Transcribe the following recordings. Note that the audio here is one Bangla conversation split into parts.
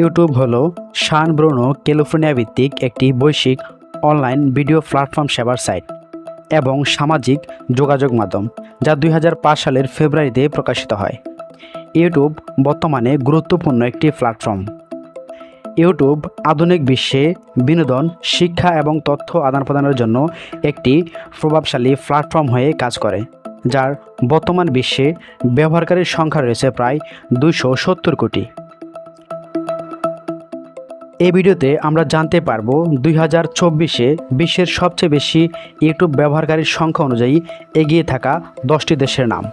ইউটিউব হলো সান ব্রুনো ক্যালিফোর্নিয়া ভিত্তিক একটি বৈশ্বিক অনলাইন ভিডিও প্ল্যাটফর্ম সেবার সাইট এবং সামাজিক যোগাযোগ মাধ্যম, যা দুই হাজার পাঁচ সালের ফেব্রুয়ারিতে প্রকাশিত হয়। ইউটিউব বর্তমানে গুরুত্বপূর্ণ একটি প্ল্যাটফর্ম। ইউটিউব আধুনিক বিশ্বে বিনোদন, শিক্ষা এবং তথ্য আদান প্রদানের জন্য একটি প্রভাবশালী প্ল্যাটফর্ম হয়ে কাজ করে, যার বর্তমান বিশ্বে ব্যবহারকারীর সংখ্যা রয়েছে প্রায় সত্তর কোটি। এই ভিডিওতে আমরা জানতে পারব দুই হাজার চব্বিশে বিশ্বের সবচেয়ে বেশি ইউটিউব ব্যবহারকারীর সংখ্যা অনুযায়ী এগিয়ে থাকা দশটি দেশের নাম।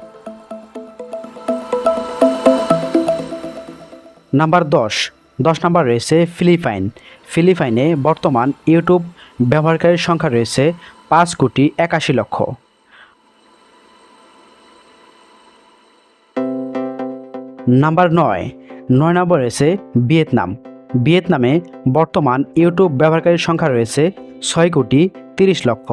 নাম্বার দশ দশ নাম্বার রয়েছে ফিলিপাইন। ফিলিপাইনে বর্তমান ইউটিউব ব্যবহারকারীর সংখ্যা রয়েছে পাঁচ কোটি একাশি লক্ষ। নাম্বার নয় নয় নম্বর রয়েছে ভিয়েতনাম। ভিয়েতনামে বর্তমান ইউটিউব ব্যবহারকারীর সংখ্যা রয়েছে ছয় কোটি তিরিশ লক্ষ।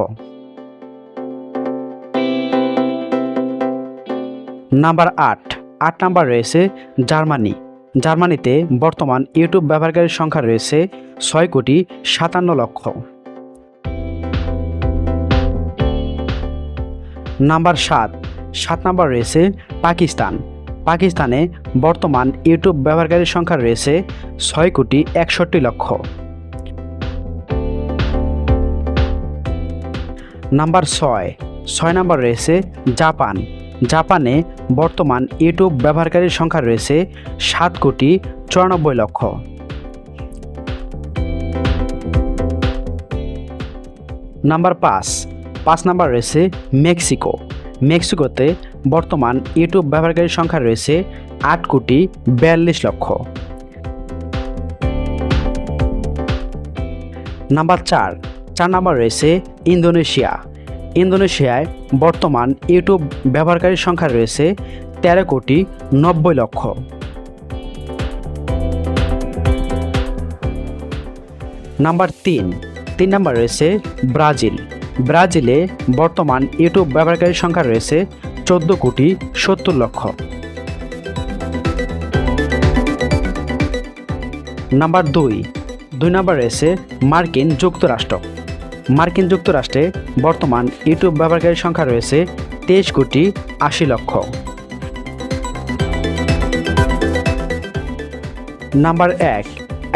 নাম্বার আট। আট নাম্বার রয়েছে জার্মানি। জার্মানিতে বর্তমান ইউটিউব ব্যবহারকারীর সংখ্যা রয়েছে ছয় কোটি সাতান্ন লক্ষ। নাম্বার সাত। সাত নাম্বার রয়েছে পাকিস্তান। পাকিস্তানে বর্তমান ইউটিউব ব্যবহারকারীর সংখ্যা রয়েছে ছয় কোটি একষট্টি লক্ষ। নাম্বার ছয়। ছয় নাম্বার রয়েছে জাপান। জাপানে বর্তমান ইউটিউব ব্যবহারকারীর সংখ্যা রয়েছে সাত কোটি চুরানব্বই লক্ষ। নাম্বার পাঁচ। পাঁচ নাম্বার রয়েছে মেক্সিকো। মেক্সিকোতে বর্তমান ইউটিউব ব্যবহারকারীর সংখ্যা রয়েছে আট কোটি বিয়াল্লিশ লক্ষ। নাম্বার চার চার নাম্বার রয়েছে ইন্দোনেশিয়া। ইন্দোনেশিয়ায় বর্তমান ইউটিউব ব্যবহারকারীর সংখ্যা রয়েছে তেরো কোটি নব্বই লক্ষ। নাম্বার তিন তিন নাম্বার রয়েছে ব্রাজিল। ব্রাজিলে বর্তমান ইউটিউব ব্যবহারকারীর সংখ্যা রয়েছে চোদ্দ কোটি সত্তর লক্ষ। নাম্বার দুই দুই নাম্বার রয়েছে মার্কিন যুক্তরাষ্ট্র। মার্কিন যুক্তরাষ্ট্রে বর্তমান ইউটিউব ব্যবহারকারীর সংখ্যা রয়েছে তেইশ কোটি আশি লক্ষ। নাম্বার এক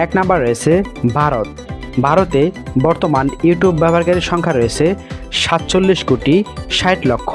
এক নাম্বার রয়েছে ভারত। ভারতে বর্তমান ইউটিউব ব্যবহারকারীর সংখ্যা রয়েছে সাতচল্লিশ কোটি ষাট লক্ষ।